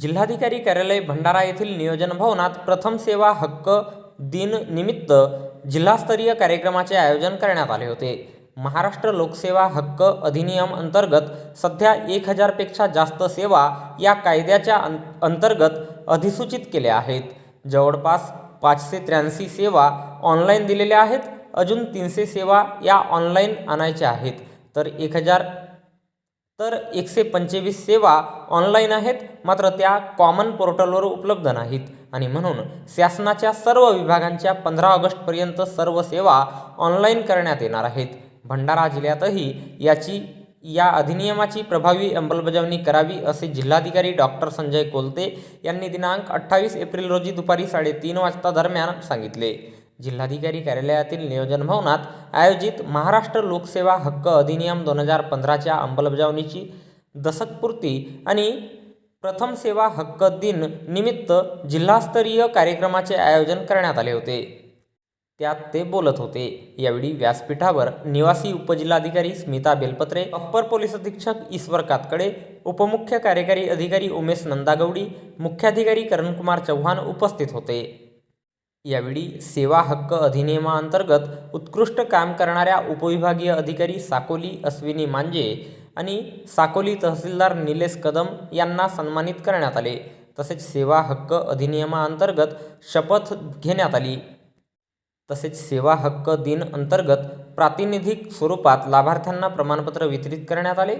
जिल्हाधिकारी कार्यालय भंडारा येथील नियोजन भवनात प्रथम सेवा हक्क दिन निमित्त जिल्हास्तरीय कार्यक्रमाचे आयोजन करण्यात आले होते. महाराष्ट्र लोकसेवा हक्क अधिनियम अंतर्गत सध्या एक हजारपेक्षा जास्त सेवा या कायद्याच्या अं अंतर्गत अधिसूचित केल्या आहेत. जवळपास पाचशे त्र्याऐंशी सेवा ऑनलाईन दिलेल्या आहेत. अजून तीनशे सेवा या ऑनलाईन आणायच्या आहेत. तर एक हजार तर एकशे पंचवीस सेवा ऑनलाईन आहेत. मात्र त्या कॉमन पोर्टलवर उपलब्ध नाहीत. आणि म्हणून शासनाच्या सर्व विभागांच्या पंधरा ऑगस्टपर्यंत सर्व सेवा ऑनलाईन करण्यात येणार आहेत. भंडारा जिल्ह्यातही याची या अधिनियमाची प्रभावी अंमलबजावणी करावी असे जिल्हाधिकारी डॉक्टर संजय कोलते यांनी दिनांक अठ्ठावीस एप्रिल रोजी दुपारी साडेतीन वाजता दरम्यान सांगितले. जिल्हाधिकारी कार्यालयातील नियोजन भवनात आयोजित महाराष्ट्र लोकसेवा हक्क अधिनियम दोन हजार पंधराच्या अंमलबजावणीची दशकपूर्ती आणि प्रथम सेवा हक्क दिन निमित्त जिल्हास्तरीय कार्यक्रमाचे आयोजन करण्यात आले होते. त्यात ते बोलत होते. यावेळी व्यासपीठावर निवासी उपजिल्हाधिकारी स्मिता बेलपत्रे अप्पर पोलीस अधीक्षक ईश्वर कातकडे उपमुख्य कार्यकारी अधिकारी उमेश नंदागौडी मुख्याधिकारी करणकुमार चव्हाण उपस्थित होते. यावेळी सेवा हक्क अधिनियमाअंतर्गत उत्कृष्ट काम करणाऱ्या उपविभागीय अधिकारी साकोली अश्विनी मांजे आणि साकोली तहसीलदार निलेश कदम यांना सन्मानित करण्यात आले. तसेच सेवा हक्क अधिनियमाअंतर्गत शपथ घेण्यात आली. तसेच सेवा हक्क दिन अंतर्गत प्रातिनिधिक स्वरूपात लाभार्थ्यांना प्रमाणपत्र वितरित करण्यात आले.